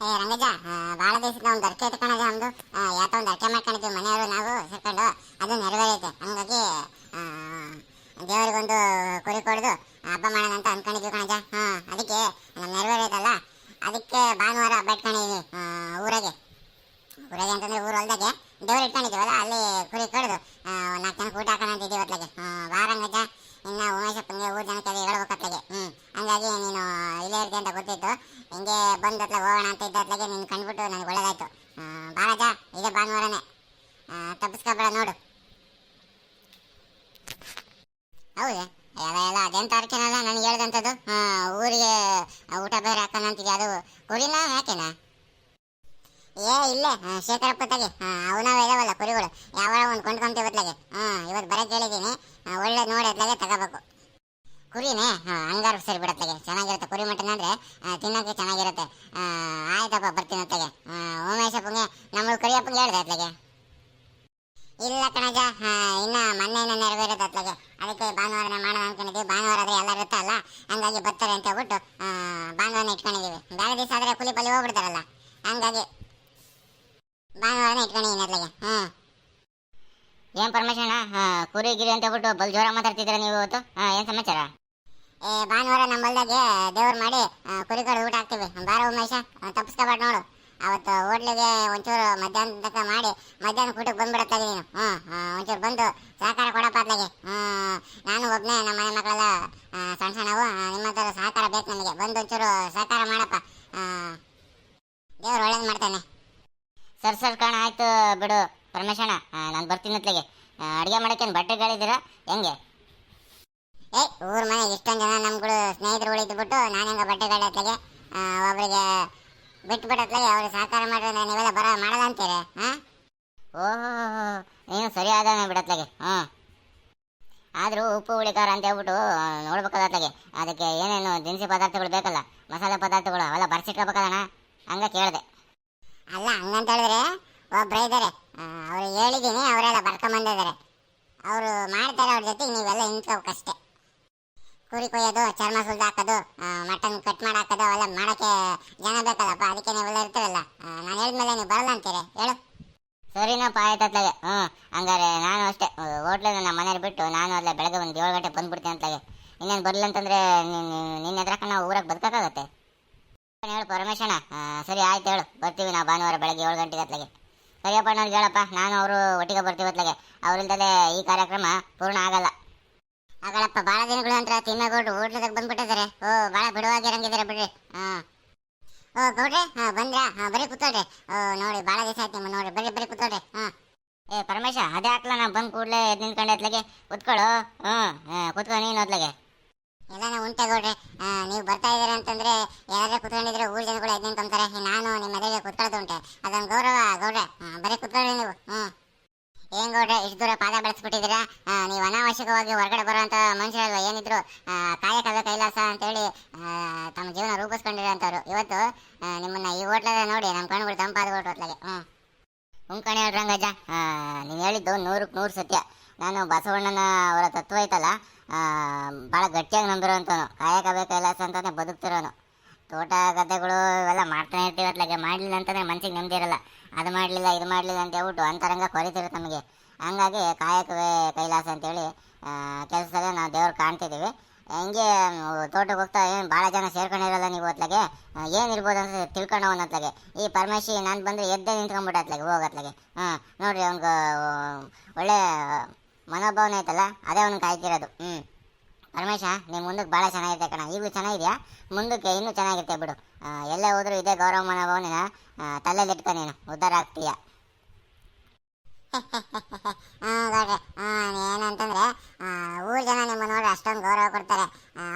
ಏ ರಂಗಜ ಆ, ಭಾಳ ದಿವಸದ ಒಂದು ಅರ್ಕೆ ಇಟ್ಕೊಂಡಾಗ ಒಂದು ಯಾಕ ಒಂದು ಅರ್ಕೆ ಮಾಡ್ಕೊಂಡಿದ್ವಿ ಮನೆಯವರು ನಾವು ಸೇರ್ಕೊಂಡು. ಅದು ನೆರವೇರೈತೆ ಹಂಗಾಗಿ ದೇವರಿಗೊಂದು ಕುರಿ ಕೊಡ್ದು ಹಬ್ಬ ಮಾಡೋಣ ಅಂತ ಅನ್ಕೊಂಡಿದ್ವಿ ಕಣಜ ಹಾ ಅದಕ್ಕೆ ನಮ್ಮ ನೆರವೇರೈತಲ್ಲ ಅದಕ್ಕೆ ಭಾನುವಾರ ಹಬ್ಬ ಇಟ್ಕೊಂಡಿದ್ವಿ ಊರಾಗೆ. ಊರಾಗೆ ಅಂತಂದ್ರೆ ಊರು ಹೊಲ್ದಾಗೆ. ದೇವ್ರು ಇಟ್ಕೊಂಡಿದ್ದೀವಲ್ಲ ಅಲ್ಲಿ ಕುರಿ ಕೊಡೋದು ನಾಲ್ಕು ಜನಕ್ಕೆ ಊಟ ಹಾಕೋಣ ಅಂತಿದ್ದೀವಿ ಅತ್ಲಾಗೆ ಬಾರಂಗಜ ಇನ್ನು ಉಮೇಶಪ್ಪನಿಗೆ ಊರು ಜನಕ್ಕೆ ಅದು ಹೇಳ್ಬೇಕು ಅತ್ಲಾಗೆ ಹ್ಞೂ ಹಂಗಾಗಿ ನೀನು ಇಲ್ಲೇ ಇರ್ತೀಯ ಅಂತ ಗೊತ್ತಿತ್ತು. ಹಿಂಗೆ ಬಂದತ್ಲ ಹೋಗೋಣ ಅಂತ ಇದ್ದ ಅತ್ಲಾಗೆ ನೀನು ಕಂಡುಬಿಟ್ಟು ನನಗೆ ಒಳ್ಳೇದಾಯ್ತು. ಬಾಳಜ ಇದೇ ಭಾನುವಾರನೇ. ತಪ್ಪಿಸ್ಕೊಬೇಡ, ನೋಡು. ಹೌದೇ. ಎಲ್ಲ ಅದೆಂತ ಅರ್ಕೆನಲ್ಲ ನನಗೆ ಹೇಳ್ದಂಥದ್ದು? ಊರಿಗೆ ಊಟ ಬೇರೆ ಹಾಕೋಣ ಅಂತಿದ್ದೆ ಅದು? ಕುರಿನ, ಯಾಕೆನಾ? ಏ, ಇಲ್ಲೇ ಶೇಖರಪ್ಪ ತಗೆ. ಅವನವ ಇದಾವಲ್ಲ ಕುರಿಗಳು. ಯಾವಾಗ ಒಂದು ಕೊಂಡ್ಕೊಂತೀವಿ ಬತ್ಲಾಗೆ ಹ್ಮ್, ಇವತ್ತು ಬರೋಕ್ಕೆ ಹೇಳಿದ್ದೀನಿ. ಒಳ್ಳೆ ನೋಡಿ ಅದ್ಲಾಗೆ ತಗೋಬೇಕು. ಕುರಿನೇ? ಹಂಗಾರು ಸರಿ ಬಿಡತ್ಲಾಗೆ ಚೆನ್ನಾಗಿರುತ್ತೆ ಕುರಿ ಮಟನ್ ಅಂದರೆ ಆ, ತಿನ್ನೋಕೆ ಚೆನ್ನಾಗಿರುತ್ತೆ. ಆಯ್ತಪ್ಪ ಬರ್ತೀನಿ ಉಮೇಶ ಉಮೇಶಪ್ಪಂಗೆ ನಮ್ಮ ಕರಿಯಪ್ಪಂಗೆ ಹೇಳ್ದೆ ಅತ್ಲಾಗೆ ಇಲ್ಲ ಕಣಜ ಇನ್ನು ಮೊನ್ನೆ ಇನ್ನ ನೆರವೇರುತ್ತೆ ಅತ್ಲಾಗೆ ಅದಕ್ಕೆ ಭಾನುವಾರನೇ ಮಾಡೋಣ ಅನ್ಕೊಂಡಿದ್ದೀವಿ. ಭಾನುವಾರ ಆದ್ರೆ ಎಲ್ಲ ಇರುತ್ತಲ್ಲ ಹಂಗಾಗಿ ಬರ್ತಾರೆ ಅಂತ ಹೇಳ್ಬಿಟ್ಟು ಭಾನುವಾರನೇ ಇಟ್ಕೊಂಡಿದ್ದೀವಿ. ಬೇರೆ ದಿವಸ ಆದ್ರೆ ಕುಲಿ ಪಲ್ಲಿ ಹೋಗ್ಬಿಡ್ತಾರಲ್ಲ? ಹಂಗಾಗಿ ಭಾನುವಾರನೇ ಇಟ್ಕೊಂಡಿದ್ದೀನಿ ಅತ್ಲಾಗೆ ಹ್ಞೂ ಏನ್ ಪರಮೇಶ್ವರ ಹಾ ಕುರಿ ಗಿರಿ ಅಂತ ಹೇಳ್ಬಿಟ್ಟು ಬಲ್ ಜೋರ ಮಾತಾಡ್ತಿದ್ದೀರಾ ನೀವು ಇವತ್ತು? ಹಾ ಏನ್ ಸಮಾಚಾರ? ಏ, ಭಾನುವಾರ ನಮ್ಮ ಹೊಲ್ದಾಗೆ ದೇವ್ರು ಮಾಡಿ ಕುರಿಗಳು ಊಟ ಹಾಕ್ತೀವಿ. ಬಾರ ಉಮೇಶ ತಪ್ಪಿಸ್ಕೊಬೇಡ ನೋಡು. ಅವತ್ತು ಹೋಟ್ಲಿಗೆ ಒಂಚೂರು ಮಧ್ಯಾಹ್ನ ತನಕ ಮಾಡಿ ಮಧ್ಯಾಹ್ನ ಊಟಕ್ಕೆ ಬಂದ್ಬಿಡತ್ತಾಗಿ ನೀನು. ಹ್ಞೂ ಒಂಚೂರು ಬಂದು ಸಹಕಾರ ಕೊಡಪ್ಪ ಅತ್ಲಾಗೆ ಹ್ಞೂ ನಾನು ಒಬ್ಬನೇ ನಮ್ಮ ಮನೆ ಮಕ್ಕಳೆಲ್ಲ ಆ, ಸಣ್ಣ ಸಣ್ಣವು ಆ, ನಿಮ್ಮ ಹತ್ರ ಸಹಕಾರ ಬೇಕು ನನಗೆ ಬಂದು ಒಂಚೂರು ಸಹಕಾರ ಮಾಡಪ್ಪ ಆ, ದೇವ್ರು ಒಳ್ಳೇದು ಮಾಡ್ತಾನೆ ಸರ್ ಸರ್ ಕಾಣ ಆಯ್ತು ಬಿಡು ಪರಮೇಶಣ್ಣ ನಾನು ಬರ್ತೀನಿ ಅತ್ಲಾಗೆ ಅಡುಗೆ ಮಾಡಕ್ಕೇನು ಬಟ್ಟೆಗಳಿದ್ದೀರಾ ಹೆಂಗೆ ಏ ಊರ್ ಮನೆಗೆ ಇಷ್ಟೊಂದು ಜನ ನಮ್ಗಳು ಸ್ನೇಹಿತರು ಉಳಿದು ಬಿಟ್ಟು ನಾನು ಹೆಂಗ ಬಟ್ಟೆ ಹೊತ್ಲಾಗೆ ಒಬ್ಬರಿಗೆ ಬಿಟ್ಟು ಬಿಡತ್ಲಾಗೆ ಅವ್ರಿಗೆ ಸಹಕಾರ ಮಾಡಿದ್ರೆ ನೀವೆಲ್ಲ ಬರ ಮಾಡಲ್ಲ ಅಂತೀರಿ ಹಾಂ ಓಹೋ, ನೀನು ಸರಿ ಆದಾನೆ ಬಿಡತ್ಲಾಗೆ ಹಾಂ ಆದರೂ ಉಪ್ಪು ಉಳಿಕಾರ ಅಂತ ಹೇಳ್ಬಿಟ್ಟು ನೋಡ್ಬೇಕಲ್ಲ ಅತ್ಲಾಗೆ ಅದಕ್ಕೆ ಏನೇನು ದಿನಸಿ ಪದಾರ್ಥಗಳು ಬೇಕಲ್ಲ, ಮಸಾಲೆ ಪದಾರ್ಥಗಳು ಅವೆಲ್ಲ ಬರ್ಸಿಟ್ಕೋಬೇಕಲ್ಲಣ್ಣ ಹಂಗೆ ಕೇಳಿದೆ. ಅಲ್ಲ, ಹಂಗಂತ ಹೇಳಿದ್ರೆ ಒಬ್ಬರೇ ಇದ್ದಾರೆ ಅವ್ರು ಹೇಳಿದ್ದೀನಿ ಅವರೆಲ್ಲ ಬರ್ಕೊಂಬಂದಿದ್ದಾರೆ ಅವರು ಮಾಡ್ತಾರೆ, ಅವ್ರ ಜೊತೆಗೆ ನೀವೆಲ್ಲ ನಿಂತ್ಕೋಬೇಕಷ್ಟೇ. ಕುರಿ ಕೊಯ್ಯೋದು ಚರ್ಮ ಸುಲ್ದು ಹಾಕೋದು ಮಟನ್ ಕಟ್ ಮಾಡಿ ಹಾಕೋದು ಅವೆಲ್ಲ ಮಾಡೋಕ್ಕೆ ಜನ ಬೇಕಲ್ಲಪ್ಪ, ಅದಕ್ಕೆ ನೀವೆಲ್ಲ ಇರ್ತೀರಲ್ಲ. ನಾನು ಹೇಳಿದ್ಮೇಲೆ ನೀವು ಬರಲ್ಲ ಅಂತೀರಿ. ಹೇಳು. ಸರಿನಪ್ಪ ಆಯ್ತು ಅತ್ಲಾಗೆ ಹ್ಞೂ ಹಂಗಾರೆ ನಾನು ಅಷ್ಟೇ. ಹೋಟ್ಲಲ್ಲಿ ನಮ್ಮ ಮನೇಲಿ ಬಿಟ್ಟು ನಾನು ಅಲ್ಲೇ ಬೆಳಗ್ಗೆ ಒಂದು ಏಳು ಗಂಟೆ ಬಂದ್ಬಿಡ್ತೀನಿ ಅಂತಲಾಗೆ. ಇನ್ನೇನು ಬರಲಿಲ್ಲ ಅಂತಂದ್ರೆ ನಿನ್ನ ಎದ್ರಕ ನಾವು ಊರಾಗ ಬದುಕಾಗತ್ತೆ ಹೇಳು ಪರಮೇಶಣ್ಣ ಸರಿ, ಆಯ್ತು ಹೇಳು. ಬರ್ತೀವಿ ನಾವು ಭಾನುವಾರ ಬೆಳಗ್ಗೆ ಏಳು ಗಂಟೆಗೆ ಅತ್ಲಾಗೆ. ನಾನು ಹೇಳಪ್ಪ. ನಾನು ಅವರು ಒಟ್ಟಿಗೆ ಬರ್ತೀವಿ ಅತ್ಲಾಗೆ. ಅವರಿಂದಲೇ ಈ ಕಾರ್ಯಕ್ರಮ ಪೂರ್ಣ ಆಗಲ್ಲ. ಆಗಳಪ್ಪ ಭಾಳ ದಿನಗಳ ನಂತರ ತಿಮ್ಮೇಗೌಡರು ಹೋಟ್ಲದಾಗ ಬಂದ್ಬಿಟ್ಟಿದ್ದಾರೆ ಓ ಭಾಳ ಬಿಡುವಾಗಿರಂಗಿದ್ದಾರೆ ಬಿಡ್ರಿ. ಹಾಂ. ಓ, ಗೌಡ್ರೆ, ಹಾಂ, ಬಂದ್ರಾ? ಹಾಂ, ಬರೀ ಕೂತ್ಕೊಳ್ರಿ ಓ, ನೋಡಿ ಭಾಳ ದಿವಸ ಆಯ್ತು ನಿಮ್ಮ ನೋಡಿ. ಬರೀ ಬರೀ ಕೂತ್ಕೊಳ್ರಿ ಹಾಂ. ಏ, ಪರಮೇಶ, ಅದೇ ಹಾಕ್ಲ ನಾ ಬಂದು ಕೂಡಲೇ ನಿಂತ್ಕೊಂಡೆ ಅತ್ಲಾಗೆ. ಕುತ್ಕೊಳ್ಳು? ಹ್ಞೂ. ಕುತ್ಕೊ ನೀನು ಅತ್ಲಾಗೆ. ಎಲ್ಲಾನ ಉಂಟೆ ಗೌಡ್ರೆ. ನೀವು ಬರ್ತಾ ಇದ್ದೀರಾ ಅಂತಂದ್ರೆ ಯಾರಾದ್ರೂ ಕುತ್ಕೊಂಡಿದ್ರೆ ಊರ್ ಜನಗಳು ಎದ್ದು ನಿಂತ್ಕೊಂತಾರೆ ನಾನು ನಿಮ್ಮ ಮದುವೆಗೆ ಕುತ್ಕೊಳ್ಳೋದು ಉಂಟೆ. ಅದೊಂದು ಗೌರವ, ಗೌಡ್ರೆ. ಬರೀ ಕುತ್ಕೊಳ್ಳಿ ನೀವು. ಹ್ಞೂ. ಏನ್ ಗೌಡ್ರೆ, ಇಷ್ಟು ದೂರ ಪಾದ ಬೆಳೆಸ್ಬಿಟ್ಟಿದ್ದೀರಾ? ನೀವು ಅನಾವಶ್ಯಕವಾಗಿ ಹೊರಗಡೆ ಬರುವಂತ ಮನುಷ್ಯರಲ್ವ? ಏನಿದ್ರು ಕಾಯಕವೇ ಕೈಲಾಸ ಅಂತೇಳಿ ಹೇಳಿ ತಮ್ಮ ಜೀವನ ರೂಪಿಸ್ಕೊಂಡಿರೋಂಥವ್ರು ಇವತ್ತು ನಿಮ್ಮನ್ನ ಈ ಹೋಟ್ಲದ ನೋಡಿ ನಮ್ಮ ಕಣ್ಗಳು ತಂಪಾದ್ಬಿಟ್ಟು ಹ್ಮ್. ಹ್ಞೂ ಉಂಕಣಿ ರಂಗಜ್ಜ ನೀನು ಹೇಳಿದ್ದು ನೂರಕ್ಕೆ ನೂರು ಸತ್ಯ. ನಾನು ಬಸವಣ್ಣನ ಅವರ ತತ್ವ ಐತಲ್ಲ ಭಾಳ ಗಟ್ಟಿಯಾಗಿ ನಂಬಿರೋಂಥವನು ಕಾಯಕ ಕೈಲಾಸ ಅಂತಾನೆ ಬದುಕ್ತಿರೋನು ತೋಟ ಗದ್ದೆಗಳು ಇವೆಲ್ಲ ಮಾಡ್ತಾನೆ ಇರ್ತೀವಿ ಅತ್ಲಾಗೆ ಮಾಡಲಿಲ್ಲ ಅಂತಂದ್ರೆ ಮನ್ಸಿಗೆ ನೆಮ್ಮದಿ ಇರಲ್ಲ ಅದು ಮಾಡಲಿಲ್ಲ ಅಂತ ಹೇಳ್ಬಿಟ್ಟು ಅಂತರಂಗ ಕೊರಿತಿರುತ್ತೆ ನಮಗೆ. ಹಂಗಾಗಿ ಕಾಯಕವೇ ಕೈಲಾಸ ಅಂತೇಳಿ ಕೆಲಸದಲ್ಲಿ ನಾವು ದೇವ್ರು ಕಾಣ್ತಿದ್ದೀವಿ. ಹಿಂಗೆ ತೋಟಕ್ಕೆ ಹೋಗ್ತಾ ಏನು ಭಾಳ ಜನ ಸೇರ್ಕೊಂಡಿರಲ್ಲ ನೀವು ಹೊತ್ಲಾಗೆ ಏನಿರ್ಬೋದು ಅಂತ ತಿಳ್ಕೊಂಡು ಅವನ ಈ ಪರಮೇಶಿ ನಾನು ಬಂದರೆ ಎದ್ದೆ ನಿಂತ್ಕೊಂಡ್ಬಿಟ್ಟು ಅತ್ಲಾಗೆ ಹೋಗತ್ಲಾಗೆ ಹಾಂ, ನೋಡ್ರಿ ಅವ್ನಿಗೆ ಒಳ್ಳೆ ಮನೋಭಾವನೆ ಐತಲ್ಲ, ಅದೇ ಅವ್ನಿಗೆ ಕಾಯ್ತಿರೋದು. ಹ್ಞೂ ಪರಮೇಶ ನೀವು ಮುಂದಕ್ಕೆ ಭಾಳ ಚೆನ್ನಾಗಿದೆ ಕಣ. ಈಗಲೂ ಚೆನ್ನಾಗಿದೆಯಾ? ಮುಂದಕ್ಕೆ ಇನ್ನೂ ಚೆನ್ನಾಗಿರುತ್ತೆ ಬಿಡು. ಎಲ್ಲೇ ಹೋದರೂ ಇದೇ ಗೌರವ ಮನೋಭಾವನೆನ ತಲೆಯಲ್ಲಿ ಇಟ್ಕೊ ನೀನು. ಉದ್ಧಾರ ಹಾಂ ಗೌಡ್ರೆ ಏನಂತಂದ್ರೆ ಜನ ನಿಮ್ಮ ನೋಡ್ರಿ ಅಷ್ಟೊಂದು ಗೌರವ ಕೊಡ್ತಾರೆ.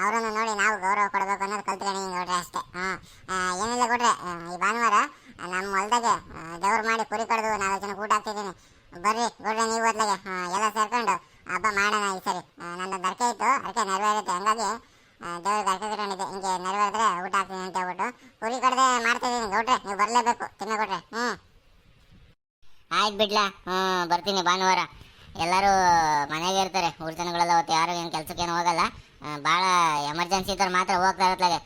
ಅವರನ್ನು ನೋಡಿ ನಾವು ಗೌರವ ಕೊಡಬೇಕು ಅನ್ನೋದು ಕಲ್ತ್ಕೊಂಡು ಗೌಡ್ರೆ ಅಷ್ಟೇ. ಹಾಂ ಏನಿಲ್ಲ ಗೌಡ್ರೆ ಈ ಭಾನುವಾರ ನಮ್ಮ ಹೊಲ್ದಾಗೆ ದೇವ್ರು ಮಾಡಿ ಕುರಿ ಕಡ್ದು ನಾಲ್ಕು ಜನ ಊಟ ಹಾಕ್ತಿದ್ದೀನಿ. ಬರ್ರಿ ಗೌಡ್ರೆ ನೀವು ಹೊತ್ಲಾಗೆ. ಎಲ್ಲ ಸೇರ್ಕೊಂಡು ಹಬ್ಬ ಮಾಡೋಣ ಈ ಸರಿ. ನನ್ನ ದರ್ಕೆ ಇತ್ತು, ಅದಕ್ಕೆ ನೆರವೇರುತ್ತೆ. ಹಂಗಾಗಿ ದೇವ್ರಿಗೆ ದರ್ಕೆ ಇಟ್ಕೊಂಡಿದ್ದೆ. ಹಿಂಗೆ ನೆರವೇರಿದ್ರೆ ಊಟ ಹಾಕ್ತೀನಿ ಅಂತ ಹೇಳ್ಬಿಟ್ಟು ಕುರಿ ಕಡ್ದೆ ಮಾಡ್ತಿದ್ದೀನಿ. ಗೌಡ್ರೆ ನೀವು ಬರಲೇಬೇಕು. ತಿನ್ನ ಕೊಡ್ರಿ. ಹ್ಞೂ ಆಯ್ತು ಬಿಡ್ಲಾ. ಹ್ಞೂ ಬರ್ತೀನಿ ಭಾನುವಾರ. ಎಲ್ಲರೂ ಮನೆಗೆ ಇರ್ತಾರೆ. ಊರು ಜನಗಳೆಲ್ಲ ಅವತ್ತು ಯಾರು ಏನು ಕೆಲಸಕ್ಕೇನು ಹೋಗಲ್ಲ. ಭಾಳ ಎಮರ್ಜೆನ್ಸಿ ಇದ್ದಾರೆ ಮಾತ್ರ ಹೋಗ್ತಾ ಇರ್ತಾರೆ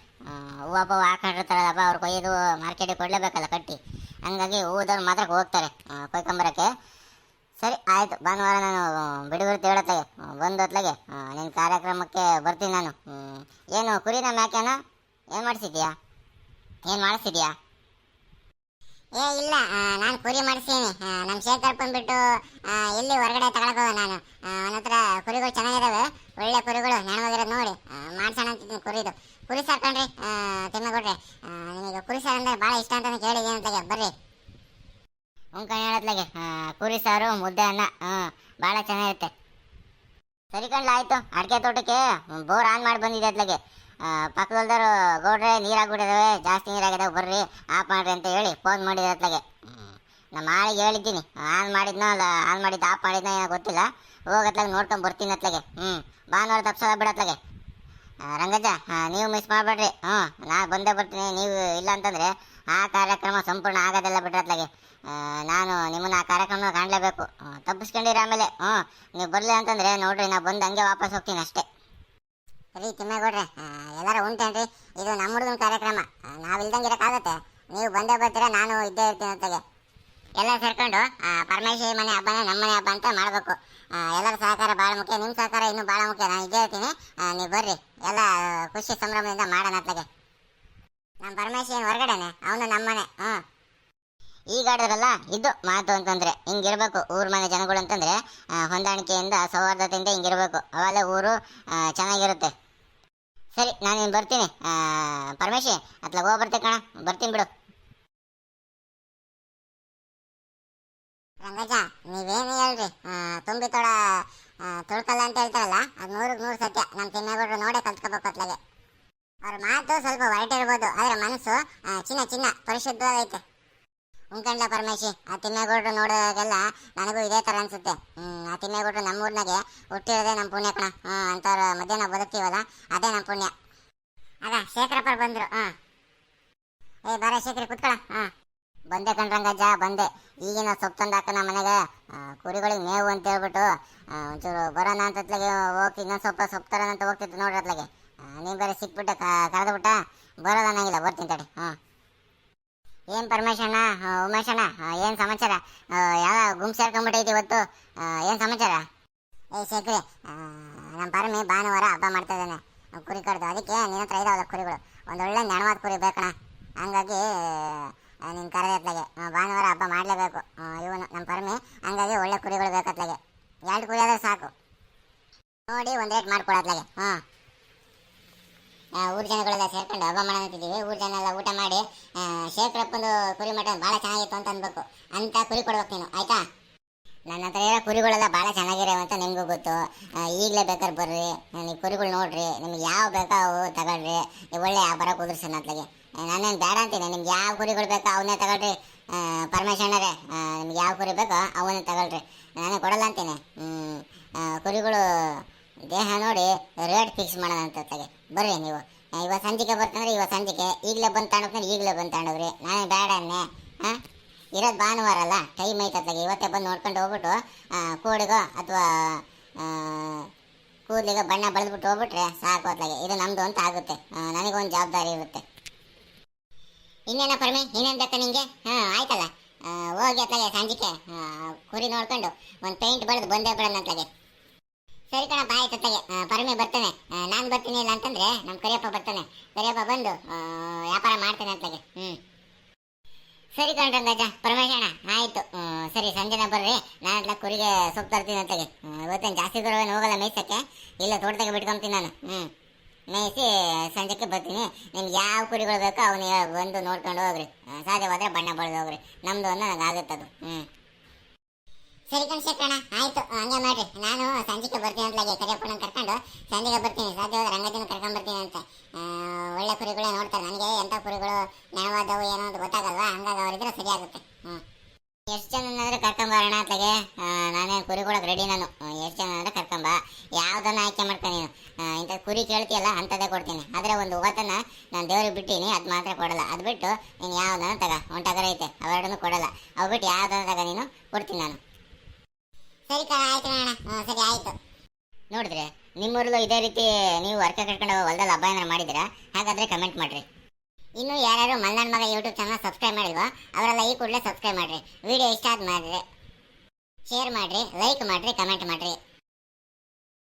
ಹೂವು ಪೂವು ಹಾಕೊಂಡಿರ್ತಾರಲ್ಲಪ್ಪ ಅವ್ರು ಕೊಯ್ದು ಮಾರ್ಕೆಟಿಗೆ ಕೊಡಲೇಬೇಕಲ್ಲ ಕಟ್ಟಿ. ಹಂಗಾಗಿ ಹೂದವ್ರು ಮಾತ್ರ ಹೋಗ್ತಾರೆ ಕೊಯ್ಕೊಂಬರಕ್ಕೆ. ಸರಿ, ಆಯಿತು. ಭಾನುವಾರ ನಾನು ಬಿಡುವಿರ್ತಿ ಹೇಳತ್ತಾಗೆ ಬಂದು ಹೊತ್ಲಾಗೆ ನಿನ್ನ ಕಾರ್ಯಕ್ರಮಕ್ಕೆ ಬರ್ತೀನಿ ನಾನು. ಏನು ಕುರಿನ ಮ್ಯಾಕೆನ ಏನು ಮಾಡಿಸಿದ್ಯಾ? ಏನು ಮಾಡಿಸಿದ್ಯಾ? ಏ ಇಲ್ಲ ನಾನು ಕುರಿ ಮಾಡಿಸ್ತೀನಿ ನಮ್ಮ ಬಂದ್ಬಿಟ್ಟು ಆ, ಎಲ್ಲಿ ಹೊರಗಡೆ ತಗೊಳಕ್ ನಾನು? ಅವನ ಹತ್ರ ಕುರಿಗಳು ಚೆನ್ನಾಗಿದ್ದಾವೆ ಒಳ್ಳೆ ಕುರಿಗಳು ನೆನವಾಗಿರೋದು ನೋಡಿ. ಮಾಡ್ಸೋಣ ಅಂತಿದ್ದೀನಿ ಕುರಿದು. ಕುರಿ ಸಾಕೊಂಡ್ರಿ ತಿಮ್ಮಗೊಡ್ರಿ ನಿಮಗೆ ಕುರಿ ಸಾರು ಅಂದರೆ ಭಾಳ ಇಷ್ಟ ಅಂತ ಕೇಳಿದ್ದೀನಿ ಅಂತ ಬರ್ರಿ. ಉಂಕಣಿ ಹೇಳತ್ಲಾಗೆ ಕುರಿ ಸಾರು ಮುದ್ದೆ ಅನ್ನ ಭಾಳ ಚೆನ್ನಾಗಿರುತ್ತೆ. ಸರಿ ಕಣ್ಲ ಆಯಿತು. ಅಡಿಕೆ ತೋಟಕ್ಕೆ ಬೋರ್ ಆನ್ ಮಾಡಿ ಬಂದಿದೆ ಅತ್ಲಾಗೆ. ಪಕ್ಕದಲ್ದವರು ಗೌಡ್ರೆ, ನೀರಾಗ್ಬಿಟ್ಟಿದಾವೆ, ಜಾಸ್ತಿ ನೀರಾಗಿದ್ದಾವೆ ಬರ್ರಿ ಆಫ್ ಮಾಡ್ರಿ ಅಂತ ಹೇಳಿ ಫೋನ್ ಮಾಡಿದ್ರು ಅತ್ಲಾಗೆ. ನಮ್ಮ ಆಳಿಗೆ ಹೇಳಿದ್ದೀನಿ, ಆನ್ ಮಾಡಿದ್ನೋ, ಅಲ್ಲ, ಆನ್ ಮಾಡಿದ್ದು ಆಫ್ ಮಾಡಿದ್ನೋ ಏನೋ ಗೊತ್ತಿಲ್ಲ. ಹೋಗತ್ಲಾಗ ನೋಡ್ಕೊಂಡು ಬರ್ತೀನಿ ಅತ್ಲಾಗೆ. ಹ್ಞೂ ಭಾನುವಾರ ತಪ್ಸೋದ ಬಿಡತ್ಲಾಗೆ ರಂಗಜ್ಜ ನೀವು ಮಿಸ್ ಮಾಡಬೇಡ್ರಿ. ಹ್ಞೂ ನಾನು ಬಂದೇ ಬರ್ತೀನಿ, ನೀವು ಇಲ್ಲ ಅಂತಂದರೆ ಆ ಕಾರ್ಯಕ್ರಮ ಸಂಪೂರ್ಣ ಆಗೋದೆಲ್ಲ ಬಿಡ್ರತ್ಲಾಗೆ ನಾನು ನಿಮ್ಮನ್ನ ಆ ಕಾರ್ಯಕ್ರಮ ಕಾಣಲೇಬೇಕು. ತಪ್ಪಿಸ್ಕೊಂಡಿರಿ ಆಮೇಲೆ. ಹ್ಞೂ ನೀವು ಬರಲಿ ಅಂತಂದರೆ ನೋಡ್ರಿ ನಾನು ಬಂದು ಹಂಗೆ ವಾಪಸ್ ಹೋಗ್ತೀನಿ ಅಷ್ಟೇ. ಸರಿ ತಿಮ್ಮೇಗೌಡ್ರೆ ಎಲ್ಲಾರ ಉಂಟೇನ್ರಿ ಇದು ನಮ್ಮ ಹುಡುಗನ ಕಾರ್ಯಕ್ರಮ. ನಾವು ಇರೋಕ್ಕಾಗತ್ತೆ ನೀವು ಬಂದೇ ಬರ್ತೀರಾ, ನಾನು ಇದ್ದೇ ಇರ್ತೀನಿ ಅಂತಗೆ ಎಲ್ಲ ಸೇರ್ಕೊಂಡು ಪರಮೇಶ್ವರಿ ಮನೆ ಹಬ್ಬನ ನಮ್ಮ ಮನೆ ಹಬ್ಬ ಅಂತ ಮಾಡಬೇಕು. ಎಲ್ಲರ ಸಹಕಾರ ಭಾಳ ಮುಖ್ಯ. ನಿಮ್ಮ ಸಹಕಾರ ಇನ್ನೂ ಭಾಳ ಮುಖ್ಯ. ನಾನು ಇದ್ದೇ ಇರ್ತೀನಿ. ನೀವು ಬರ್ರಿ. ಎಲ್ಲ ಖುಷಿ ಸಂಭ್ರಮದಿಂದ ಮಾಡೋಣ ಅತ್ಲಾಗೆ. ನಮ್ಮ ಪರಮೇಶ್ವರಿ ಹೊರಗಡೆನೆ? ಅವನು ನಮ್ಮನೆ ಹ್ಞೂ ಈಗ ಆಡಿದ್ರಲ್ಲ, ಇದು ಮಾತು ಅಂತಂದ್ರೆ, ಹಿಂಗಿರ್ಬೇಕು ಊರ ಮನೆ ಜನಗಳು ಅಂತಂದ್ರೆ ಹೊಂದಾಣಿಕೆಯಿಂದ, ಸೌಹಾರ್ದತೆಯಿಂದ ಹಿಂಗಿರ್ಬೇಕು. ಅವಾಗ ಊರು ಚೆನ್ನಾಗಿರುತ್ತೆ. ಸರಿ, ನಾನು ಬರ್ತೀನಿ. ಪರಮೇಶ್ ಅತ್ಲಾಗ ಹೋಗಿ ಬರ್ತೆ ಕಣ. ಬರ್ತೀನಿ ಬಿಡು. ರಂಗಜ ನೀವೇನು ಹೇಳ್ರಿ? ತುಂಬಿ ತೊಡ ತುಳ್ಕಲ್ಲ ಅಂತ ಹೇಳ್ತಾರಲ್ಲ, ಅದು ನೂರಕ್ಕೆ ನೂರು ಸತ್ಯ. ನಮ್ಮ ತಿಮ್ಮೇಗೌಡರು ನೋಡೇ ಕಲ್ತ್ಕೋಬೇಕು ಅತ್ಲಾಗೆ ಅವ್ರ ಮಾತು ಸ್ವಲ್ಪ ಹೊರಟಿರ್ಬೋದು. ಆದರೆ ಮನಸ್ಸು ಚಿನ್ನ ಚಿನ್ನ, ಪರಿಶುದ್ಧವಾಗೈತೆ. ಉಂಕಂಡ್ಲ ಪರಮೇಶಿ. ಆ ತಿಮ್ಮೇಗೌಡರು ನೋಡೋದಾಗೆಲ್ಲ ನನಗೂ ಇದೇ ಥರ ಅನ್ಸುತ್ತೆ. ಆ ತಿಮ್ಮೇಗೌಡರು ನಮ್ಮ ಊರಿನಾಗೆ ಹುಟ್ಟಿರೋದೇ ನಮ್ಮ ಪುಣ್ಯ ಕಣ ಹ್ಞೂ ಅಂಥವ್ರ ಮಧ್ಯೆ ಬದುಕ್ತೀವಲ್ಲ, ಅದೇ ನಮ್ಮ ಪುಣ್ಯ. ಅದ ಶೇಖರಪ್ಪ ಬಂದರು, ಹಾಂ. ಏ, ಬರ ಶೇಖರ, ಕುತ್ಕೊಳ, ಹಾಂ. ಬಂದೆ ಕಣ್ರಂಗಜ್ಜ, ಬಂದೆ. ಈಗಿನ ಸೊಪ್ಪು ತಂದಾಕ ನಮ್ಮ ಮನೆಗೆ ಕುರಿಗಳಿಗೆ ಮೇವು ಅಂತ ಹೇಳ್ಬಿಟ್ಟು ಒಂಚೂರು ಬರೋಣ ಅಂತ ಅತ್ಲಾಗೆ ಹೋಗಿ ಇನ್ನೊಂದು ಸ್ವಲ್ಪ ಸೊಪ್ಪು ತರೋಣ ಅಂತ ಹೋಗ್ತಿತ್ತು ನೋಡ್ರಿ ಅತ್ಲಾಗೆ ನೀನು ಬೇರೆ ಸಿಕ್ಬಿಟ್ಟೆ ಕರೆದ್ಬಿಟ್ಟ ಬರೋದು ಅನ್ನಂಗಿಲ್ಲ, ಬರ್ತೀನಿ ತಡಿ ಹ್ಞೂ ಏನು ಪರಮೇಶಣ್ಣ? ಉಮೇಶ್ ಉಮೇಶಣ್ಣ ಏನು ಸಮಾಚಾರ? ಯಾವ ಗುಂಪು ಸೇರ್ಕೊಂಡ್ಬಿಟ್ಟೈತಿ ಇವತ್ತು? ಏನು ಸಮಾಚಾರ? ಏ, ಶೇಖರಿ ನಮ್ಮ ಪರಮಿ ಭಾನುವಾರ ಹಬ್ಬ ಮಾಡ್ತಾ ಇದ್ದಾನೆ. ಕುರಿ ಕಡ್ದು. ಅದಕ್ಕೆ ನಿನ್ನ ಹತ್ರ ಇದಾವಲ್ಲ ಕುರಿಗಳು. ಒಂದೊಳ್ಳೆ ನೆನವಾದ ಕುರಿ ಬೇಕಣ ಹಂಗಾಗಿ ನಿನ್ನ ಕರೆದತ್ಲಾಗೆ ಭಾನುವಾರ ಹಬ್ಬ ಮಾಡಲೇಬೇಕು. ಇವನು ನಮ್ಮ ಪರಮಿ, ಹಂಗಾಗಿ ಒಳ್ಳೆ ಕುರಿಗಳು ಬೇಕತ್ಲಾಗೆ. ಎರಡು ಕುರಿ ಆದ್ರೆ ಸಾಕು. ನೋಡಿ, ಒಂದು ರೇಟ್ ಮಾಡ್ಕೊಡತ್ಲಾಗೆ ಹಾಂ ಊರ್ ಜನಗಳೆಲ್ಲ ಸೇರ್ಕೊಂಡು ಹಬ್ಬ ಮಾಡೋಣ ಅಂತಿದ್ದೀವಿ ಊರ್ ಜನ ಎಲ್ಲ ಊಟ ಮಾಡಿ ಶೇಖರಪ್ಪಂದು ಕುರಿ ಮಟನ್ ಭಾಳ ಚೆನ್ನಾಗಿತ್ತು ಅಂತ ಅನ್ಬೇಕು. ಅಂತ ಕುರಿ ಕೊಡ್ಬೇಕು ನೀನು, ಆಯ್ತಾ? ನನ್ನ ಹತ್ರ ಇರೋ ಕುರಿಗಳೆಲ್ಲ ಭಾಳ ಅಂತ ನಿಮಗೂ ಗೊತ್ತು. ಈಗಲೇ ಬೇಕಾದ್ರೆ ಬರ್ರಿ ನೀವು ಕುರಿಗಳು ನೋಡ್ರಿ, ನಿಮ್ಗೆ ಯಾವ ಬೇಕೋ ಅವು ತಗೊಳ್ರಿ ಒಳ್ಳೆ ವ್ಯಾಪಾರ ಕುದುರ್ಸೋಣ ಅತ್ಲಾಗೆ. ನಾನೇನು ಬೇಡ ಅಂತೀನಿ, ನಿಮ್ಗೆ ಯಾವ ಕುರಿಗಳು ಬೇಕೋ ಅವನ್ನೇ ತಗೊಳ್ರಿ. ಪರಮೇಶಣ್ಣರೇ ನಿಮ್ಗೆ ಯಾವ ಕುರಿ ಬೇಕೋ ಅವನ್ನೇ ತಗೊಳ್ರಿ. ನಾನು ಕೊಡಲ್ಲ ಅಂತೀನಿ. ಕುರಿಗಳು ದೇಹ ನೋಡಿ ರೇಟ್ ಫಿಕ್ಸ್ ಅತ್ಲಾಗೆ. ಬರ್ರಿ ನೀವು. ಇವತ್ತು ಸಂಜೆಗೆ ಬರ್ತಂದ್ರೆ ಇವತ್ತು ಸಂಜೆಗೆ. ಈಗಲೇ ಬಂದು ತಗೊಂಡ್ರೆ ಈಗಲೇ ಬಂದು ತಗೊಂಡೋಗ್ರಿ ನಾನೇ ಬೇಡ ಅನ್ನೆ, ಹಾಂ? ಇರೋದು ಭಾನುವಾರ ಅಲ್ಲ? ಟೈಮ್ ಐತತ್ಲಾಗೆ ಇವತ್ತೇ ಬಂದು ನೋಡ್ಕೊಂಡು ಹೋಗ್ಬಿಟ್ಟು ಕೂಡಿಗೋ ಅಥವಾ ಕೂದಲಿಗೆ ಬಣ್ಣ ಬಳಿದ್ಬಿಟ್ಟು ಹೋಗ್ಬಿಟ್ರೆ ಸಾಕು ಅತ್ಲಾಗೆ. ಇದು ನಮ್ದು ಅಂತ ಆಗುತ್ತೆ. ನನಗೊಂದು ಜವಾಬ್ದಾರಿ ಇರುತ್ತೆ. ಇನ್ನೇನ ಪರಮೆ? ಇನ್ನೇನು ಬೇಕಾ ನಿಂಗೆ? ಹಾಂ, ಆಯ್ತಲ್ಲ. ಹೋಗಿ ಅತ್ಲಾಗೆ ಸಂಜಿಕೆ ಕುರಿ ನೋಡ್ಕೊಂಡು ಒಂದು ಪೇಂಟ್ ಬಳಿದು ಬಂದೇ ಬಿಡೋಣ ಅತ್ಲಾಗೆ. ಸರಿ ಕಣಪ್ಪ, ಆಯ್ತು ಅತ್ಲಾಗೆ. ಪರಮೆ ಬರ್ತಾನೆ. ನಾನು ಬರ್ತೀನಿ ಇಲ್ಲ ಅಂತಂದ್ರೆ ನಮ್ಮ ಕರಿಯಪ್ಪ ಬರ್ತಾನೆ ಕರಿಯಪ್ಪ ಬಂದು ಆ, ವ್ಯಾಪಾರ ಮಾಡ್ತಾನೆ ಅತ್ಲಾಗೆ ಹ್ಞೂ ಸರಿ ಕಣ್ರಂಗಜ್ಜ ಪರಮೇಶಣ್ಣ ಆಯ್ತು ಹ್ಮ್, ಸರಿ ಸಂಜೆನ ಬರ್ರಿ ನಾನು ಅಟ್ಲ ಕುರಿಗೆ ಸೊಪ್ಪು ತರ್ತೀನಿ ಅಂತಗೆ. ಇವತ್ತೇನು ಜಾಸ್ತಿ ದೂರ ಹೋಗಲ್ಲ ಮೇಯ್ಸಕ್ಕೆ. ಇಲ್ಲ ತೋಟದಾಗ ಬಿಟ್ಕೊಂತೀನಿ ನಾನು. ಹ್ಞೂ ಮೇಯಿಸಿ ಸಂಜೆಗೆ ಬರ್ತೀನಿ. ನಿಮ್ಗೆ ಯಾವ ಕುರಿಗಳು ಬೇಕೋ ಅವನು ಬಂದು ನೋಡ್ಕೊಂಡು ಹೋಗ್ರಿ. ಸಾಧ್ಯವಾದರೆ ಬಣ್ಣ ಬಳ್ದು ಹೋಗ್ರಿ. ನಮ್ದು ಒಂದು ನನಗೆ ಅದು. ಹ್ಞೂ ಸರಿ ಕಣ್ಸಕ್ಕಣ್ಣ ಆಯಿತು. ಹಂಗೆ ಮಾಡ್ರಿ. ನಾನು ಸಂಜೆಗೆ ಬರ್ತೀನಿ ಅಂತಲಾಗೆ ಕರಿಯಪ್ಪನ ಕರ್ಕೊಂಡು ಸಂಜೆಗೆ ಬರ್ತೀನಿ. ಸಾಧ್ಯವಾದ್ರೆ ರಂಗದಿನ ಕರ್ಕೊಂಡ್ ಬರ್ತೀನಿ ಅಂತ. ಒಳ್ಳೆ ಕುರಿಗಳೇ ನೋಡ್ತಾರೆ. ನನಗೆ ಎಂಥ ಕುರಿಗಳು ನೆನವಾದವು ಏನೋ ಅಂತ ಗೊತ್ತಾಗಲ್ವಾ? ಹಂಗಾಗಿ ಅವರಿದ್ರೆ ಸರಿ ಆಗುತ್ತೆ. ಹ್ಞೂ ಎಷ್ಟು ಜನ ಅಂದ್ರೆ ಕರ್ಕೊಂಬರೋಣ ಅತ್ಲಾಗೆ? ನಾನೇ ಕುರಿ ಕೊಡಕ್ಕೆ ರೆಡಿ ನಾನು. ಎಷ್ಟು ಜನ ಅಂದ್ರೆ ಕರ್ಕೊಂಬ ಯಾವ್ದನ್ನ ಆಯ್ಕೆ ಮಾಡ್ತಾನೆ ನೀನು? ಇಂಥ ಕುರಿ ಕೇಳ್ತೀಯಲ್ಲ, ಅಂಥದ್ದೇ ಕೊಡ್ತೀನಿ. ಆದರೆ ಒಂದು ಓತನ್ನ ನಾನು ದೇವ್ರಿಗೆ ಬಿಟ್ಟಿನಿ, ಅದು ಮಾತ್ರ ಕೊಡಲ್ಲ. ಅದು ಬಿಟ್ಟು ನೀನು ಯಾವ್ದನ್ನ ತಗ. ಒಂದು ಐತೆ, ಅವೆರಡನ್ನೂ ಕೊಡಲ್ಲ. ಅವು ಬಿಟ್ಟು ಯಾವ್ದನ್ನ ತಗ ನೀನು, ಕೊಡ್ತೀನಿ ನಾನು. ಸರಿ ಕಣ, ಆಯ್ತು ಅಣ್ಣ. ಸರಿ, ಆಯ್ತು. ನೋಡಿದ್ರೆ, ನಿಮ್ಮೂರಲ್ಲೂ ಇದೇ ರೀತಿ ನೀವು ವರ್ಕ ಕಟ್ಕೊಂಡು ಹೊಲದಲ್ಲಿ ಹಬ್ಬ ಏನಾರು ಮಾಡಿದ್ದೀರಾ? ಹಾಗಾದರೆ ಕಮೆಂಟ್ ಮಾಡಿರಿ. ಇನ್ನು ಯಾರ್ಯಾರು ಮಲ್ನಾಡ್ ಮಗ ಯೂಟ್ಯೂಬ್ ಚಾನಲ್ ಸಬ್ಸ್ಕ್ರೈಬ್ ಮಾಡಿಲ್ವೋ, ಅವರೆಲ್ಲ ಈ ಕೂಡಲೇ ಸಬ್ಸ್ಕ್ರೈಬ್ ಮಾಡ್ರಿ. ವಿಡಿಯೋ ಇಷ್ಟ ಆದ ಮಾಡಿದ್ರೆ ಶೇರ್ ಮಾಡ್ರಿ ಲೈಕ್ ಮಾಡ್ರಿ ಕಮೆಂಟ್ ಮಾಡ್ರಿ.